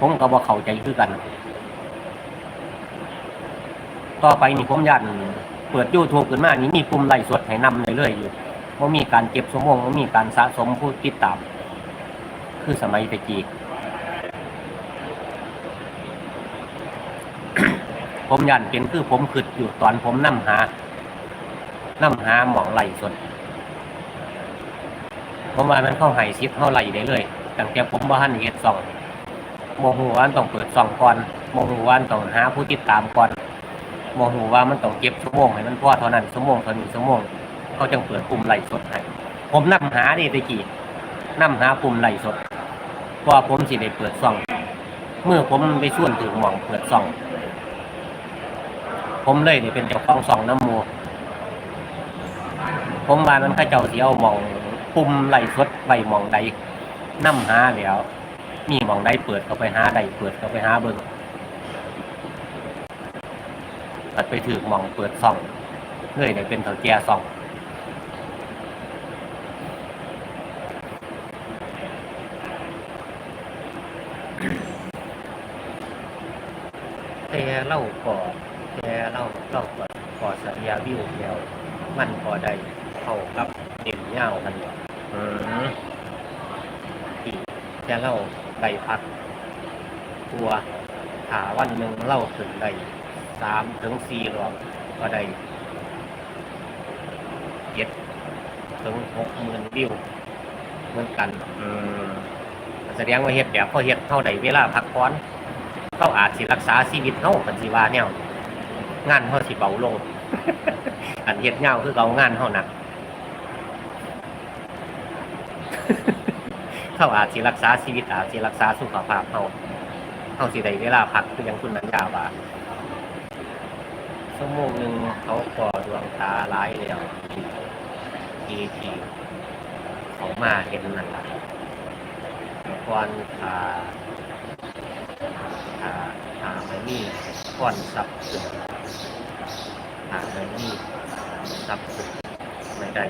ผมก็บ่เข้าใจคือกัน ต่อไปนี่ผมยันเปิด YouTube ขึ้นมานี่มีปุ่มไลฟ์สดให้นำเรื่อยๆอยู่บ่มีการเก็บชั่วโมงบ่มีการสะสมผู้ติดตาม คือสมัยตะกี้ผมยันเป็นคือผมคิดอยู่ตอนผมนำหานำหาหมองไลฟ์สดผมว่ามันเข้าไห้ซิปเข้าไลฟ์ได้เลยตั้งแต่ผมบ่ทันเฮ็ดซ่อง โมโหว่ามันต้องเปิดซองก่อนโมโหว่ามันต้องหาผู้ติดตามก่อนโมโหว่ามันต้องเก็บชั่วโมงให้มันพอเท่านั้นชั่วโมงเท่านี้ชั่วโมงเขาจึงเปิดปุ่มไลฟ์สดให้ผมนำหาดิตะกี้นำหาปุ่มไลฟ์สดพราะว่าผมสิได้เปิดซ่อง เมื่อผมไปส่วนถึงหม่องเปิดซ่อง ผมเลยได้เป็นเจ้าของซองน้ำมูผมว่ามันข้าเจ้าสิเอาหม่องปุ่มไลฟ์สดไว้หม่องใดนำหาแล้ว มีมองใดเปิดเข้าไปหาใดเปิดเข้าไปหาเบิ่งตัดไปถือมองเปิดซ่องเลยได้เป็นเถาแก่ซ่องแต่เล่าก่อแต่เล่าเล่าก่อก่อสัญญาวิวแล้ว มันพอได้เข้ากับเต็มเงาวกันอยู่อืมที่แต่เล่า ได้พักตัวหาวันหนึ่งเล่าถึงได้สามถึงสี่รอบก็ได้เจ็ดถึงหกหมื่นวิวเหมือนกันอืมแสดงว่าเฮ็ดแบบเขาเฮ็ดเท่าใดเวลาพักผ่อนเขาอาจสิรักษาชีวิตเขากันสิว่าแนวงานเขาสิเบาลงอันเฮ็ดเงาวคือเขางานเขาหนัก เขาอาจสิรักษาชีวิตอาจสิรักษาสุขภาพเขาเขาสิได้เวลาพักคือยังคุณนันยาว่าชั่วโมงหนึ่งเขาก็ดวงตาหลายแล้วทีทีเขามาเห็นนั่นละก่อนขาขาขาไม่มีก่อนสับสึกขาไม่มีสับสึกไม่ได้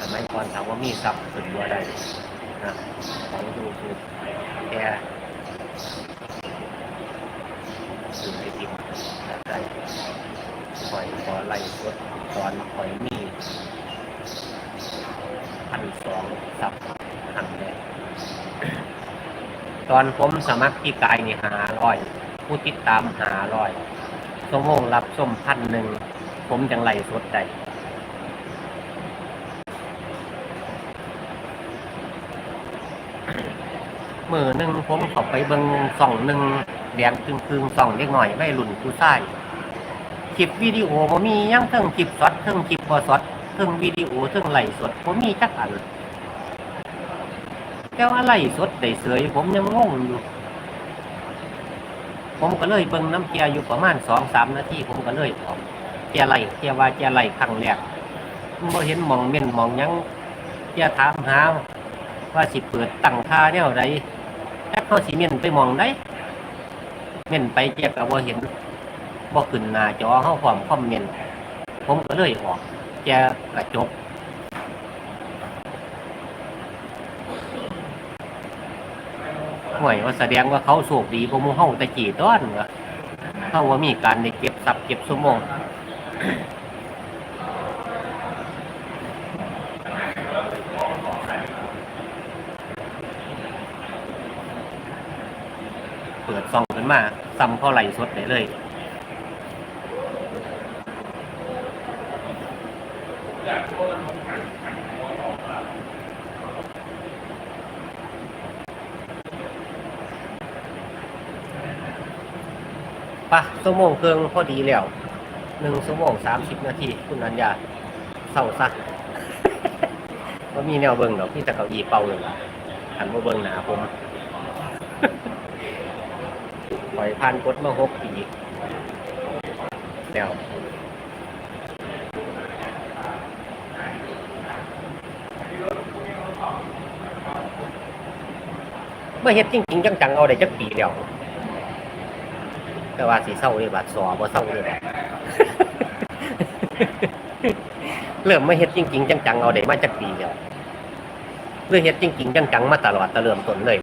สมัยก่อนถามว่ามีสับสึกว่าได้ นะของดูคือแค่สื่อไอติมได้คอยขอไล่สดตอนคอยมีพันสองสับหันเลยตอนผมสมัครที่กายนี่หาร้อย ผู้ติดตามหาร้อยชั่วโมงรับส้มพันหนึ่ง ผมจังไล่สดได้ มือหนึ่งผมเข้าไปเบิงสองหนึ่งแดงครึ่งตึงๆสองเล็กหน่อยไม่หลุนผู้ชายคลิปวิดีโอผมมียังเทิงคลิปสดเทิงคลิปบอสดเทิงวิดีโอเทิงไหลสดผมมีจักอันแต่ว่าไล่สดได้เสยผมยังงงอยู่ ผมก็เลยเบิงน้ำเกียอยู่ประมาณสองสามนาทีผมก็เลยออกเกียไล่เกียว่าเกียไล่ครั้งแรกบ่เห็นมองเม่นมองยังเกียถามหาว่าสิเปิดตั้งค่าแนวใด แต่เขาสิเม่นไปมองได้เม่นไปเกียก็บ่เห็นบ่ขึ้นหน้าจอเฮาพร้อมคอมเมนต์ผมก็เลยออกแกกระจกห่วยว่าแสดงว่าเขาโชคดีกว่าหมู่เฮาต่กี่ต้อนวะเฮาว่ามีการได้เก็บทรัพย์เก็บสมอง ปิดซองขึ้นมาซ้ำเข้าไหลสดได้เลยปะชั่วโมงเครื่องพอดีแล้วหนึ่งชั่วโมงสามสิบนาที คุณอัญญาเศร้าซักว่ามีแนวเบิ้งดอกที่จะเก้าอีเป่าเลยล่ะหันมาเบิ้งหนาผม อยผ่านกดมาหกปีแล้วเมื่อเฮ็ดจริงๆจังๆเอาได้จักปีเดียวแต่ว่าสีเศร้าเลยบาดสอบ่เศร้าเลยเริ่มมาเฮ็ดจริงๆจังๆเอาได้มาจากปีเดียวเรื่อเฮ็ดจริงๆจังๆมาตลอดตะเริ่มต้นเลย